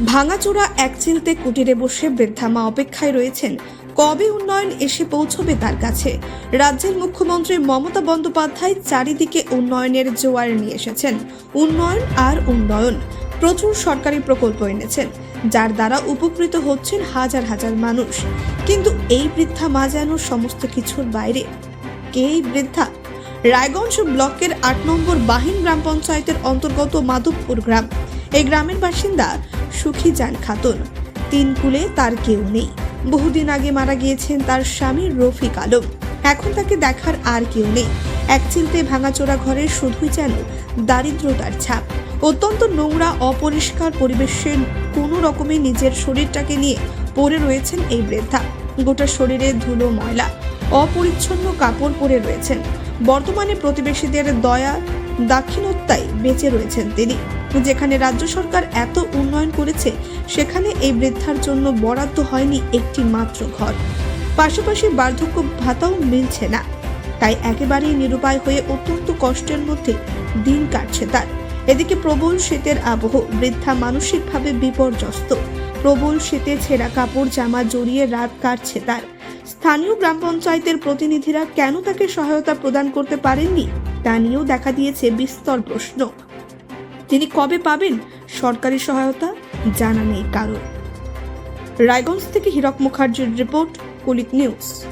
ভাঙাচোরা এক চিলতে কুটিরে বসে বৃদ্ধা মা অপেক্ষায় রয়েছেন, কবে উন্নয়ন এসে পৌঁছবে তার কাছে? রাজ্যের মুখ্যমন্ত্রী মমতা বন্দ্যোপাধ্যায় চারিদিকে উন্নয়নের জোয়ার নিয়ে এসেছেন। উন্নয়ন আর উন্নয়ন, প্রচুর সরকারি প্রকল্প এনেছেন, যার দ্বারা উপকৃত হচ্ছেন হাজার হাজার মানুষ। কিন্তু এই বৃদ্ধা মা যেন সমস্ত কিছুর বাইরে? কে এই বৃদ্ধা? রায়গঞ্জ ব্লকের আট নম্বর বাহিন গ্রাম পঞ্চায়েতের অন্তর্গত মাধবপুর গ্রাম। এই গ্রামের বাসিন্দা সুখী জান খাতুন। তিন কুলে তার কেউ নেই। বহুদিন আগে মারা গিয়েছেন তার স্বামী রফিক আলম। এখন তাকে দেখার আর কেউ নেই। এক চিলতে ভাঙাচোরা ঘরে শুধুই যেন দারিদ্রতার ছাপ। অত্যন্ত নোংরা, অপরিষ্কার পরিবেশের কোনো রকমে নিজের শরীরটাকে নিয়ে পড়ে রয়েছেন এই বৃদ্ধা। গোটা শরীরে ধুলো, ময়লা, অপরিচ্ছন্ন কাপড় পরে রয়েছেন। বর্তমানে প্রতিবেশীদের দয়া দাক্ষিণত্যায় বেঁচে রয়েছেন তিনি। যেখানে রাজ্য সরকার এত উন্নয়ন করেছে, সেখানে এই বৃদ্ধার জন্য বরাদ্দ হয়নি একটি মাত্র ঘর। পাশাপাশি বার্ধক্য ভাতাও মিলছে না। তাই একেবারেই নিরুপায় হয়ে অত্যন্ত কষ্টের মধ্যে দিন কাটছে তার। এদিকে প্রবল শীতের আবহ, বৃদ্ধা মানসিকভাবে বিপর্যস্ত। প্রবল শীতে ছেঁড়া কাপড় জামা জড়িয়ে রাত কাটছে তার। স্থানীয় গ্রাম পঞ্চায়েতের প্রতিনিধিরা কেন তাকে সহায়তা প্রদান করতে পারেননি, তা নিয়েও দেখা দিয়েছে বিস্তর প্রশ্ন। তিনি কবে পাবেন সরকারি সহায়তা, জানা নেই কারণ রায়গঞ্জ থেকে হীরক মুখার্জির রিপোর্ট, কুলিক নিউজ।